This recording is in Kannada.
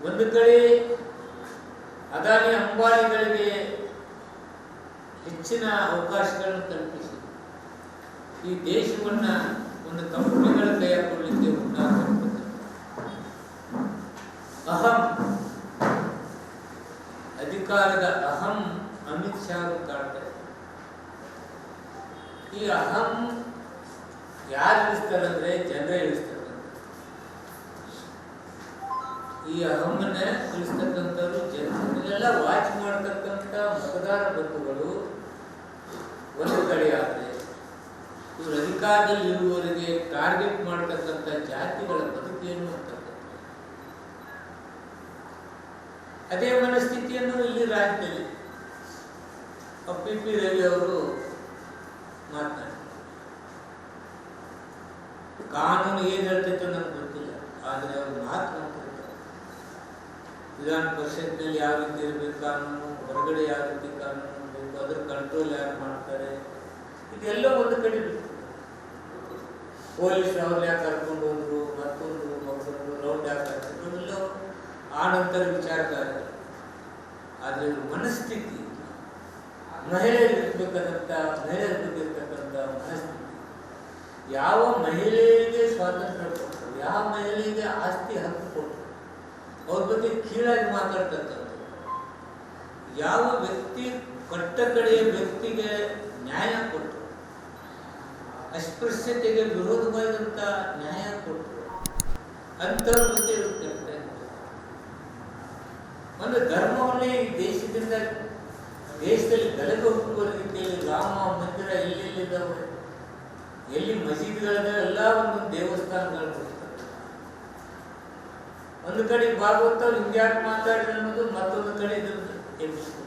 ಒಂದು ಕಡೆ ಅದಾನಿ ಅಂಬಾನಿಗಳಿಗೆ ಹೆಚ್ಚಿನ ಅವಕಾಶಗಳನ್ನು ಕಲ್ಪಿಸಿ. ಈ ದೇಶವನ್ನ ಒಂದು ಕಂಪನಿಗಳ ಕೈ ಹಾಕೊಳ್ಳಿಕ್ಕೆ ಉಂಟಾಗಿರ್ತದೆ ಅಹಂ. ಅಧಿಕಾರದ ಅಹಂ ಅಮಿತ್ ಶಾ ಕಾಡ್ತಾರೆ ಈ ಅಹಂ ಯಾರು ಇಳಿಸ್ತಾರೆ ಅಂದ್ರೆ ಜನರೇ ಇಳಿಸ್ತಾರೆ ಈ ಅಹಮ್ಮನ್ನ ತಿಳಿಸ್ತಕ್ಕಂಥವ್ರು ಜನರನ್ನೆಲ್ಲ ವಾಚ್ ಮಾಡ್ತಕ್ಕಂಥ ಮತದಾರ ಬಂಧುಗಳು ಒಂದು ಕಡೆ ಆದರೆ ಇವರು ಅಧಿಕಾರದಲ್ಲಿ ಇರುವವರಿಗೆ ಟಾರ್ಗೆಟ್ ಮಾಡ್ತಕ್ಕಂಥ ಜಾತಿಗಳ ಬದುಕೇನು ಅದೇ ಮನಸ್ಥಿತಿಯನ್ನು ಇಲ್ಲಿ ರಾಜ್ಯದಲ್ಲಿ ಪಿ ಪಿ ರವಿ ಅವರು ಮಾತನಾಡಿ ಕಾನೂನು ಏನ್ ಹೇಳ್ತೈತೆ ನನಗೆ ಗೊತ್ತಿಲ್ಲ, ಆದರೆ ಅವರು ಮಾತು ವಿಧಾನ ಪರಿಷತ್ನಲ್ಲಿ ಯಾವ ರೀತಿ ಇರಬೇಕು, ಕಾನೂನು, ಹೊರಗಡೆ ಯಾವ ರೀತಿ ಕಾನೂನು ಬೇಕು ಅದ್ರ ಕಂಟ್ರೋಲ್ ಯಾರು ಮಾಡ್ತಾರೆ? ಇದೆಲ್ಲ ಒಂದು ಕಡೆ ಪೊಲೀಸ್ ಅವ್ರು ಯಾಕೆ ಕರ್ಕೊಂಡು ಹೋದ್ರು, ಮತ್ತೊಂದು ಮತ್ತೊಂದು ರೌಂಡ್ ಯಾಕೆ ಹಾಕಿದ್ರು ಇವೆಲ್ಲ ಆ ನಂತರ ಇವ್ರ ಮನಸ್ಥಿತಿ. ಮಹಿಳೆಯರಿಗೆ ಇರ್ಬೇಕಾದಂಥ ಮಹಿಳೆಯರ ಬಗ್ಗೆ ಇರ್ತಕ್ಕಂಥ ಮನಸ್ಥಿತಿ. ಯಾವ ಮಹಿಳೆಯರಿಗೆ ಸ್ವಾತಂತ್ರ್ಯ ಯಾವ ಮಹಿಳೆಗೆ ಆಸ್ತಿ ಹಕ್ಕು ಅವ್ರ ಬಗ್ಗೆ ಕೀಳಾಗಿ ಮಾತಾಡ್ತಕ್ಕಂಥದ್ದು ಯಾವ ವ್ಯಕ್ತಿ ಕಟ್ಟ ಕಡೆಯ ವ್ಯಕ್ತಿಗೆ ನ್ಯಾಯ ಕೊಟ್ಟರು ಅಸ್ಪೃಶ್ಯತೆಗೆ ವಿರೋಧವಾದಂಥ ನ್ಯಾಯ ಅಂಥವ್ರ ಬಗ್ಗೆ ಇರುತ್ತೆ ಕೆಟ್ಟ ಒಂದು ಧರ್ಮವನ್ನೇ ಈ ದೇಶದಿಂದ, ದೇಶದಲ್ಲಿ ಗಲಭೆ ಹುಟ್ಟುವ ರೀತಿಯಲ್ಲಿ ರಾಮ, ಮಂದಿರ ಎಲ್ಲೆಲ್ಲಿದ್ದಾವೆ ಎಲ್ಲಿ ಮಸೀದಿಗಳಿದಾವೆ ಎಲ್ಲ ಒಂದು ದೇವಸ್ಥಾನಗಳು. ಒಂದು ಕಡೆ ಭಾಗವತವ್ರು ಹಿಂಗ್ಯಾಕೆ ಮಾತಾಡಿದ್ರು ಅನ್ನೋದು ಮತ್ತೊಂದು ಕಡೆ ಇದ್ರದ್ದು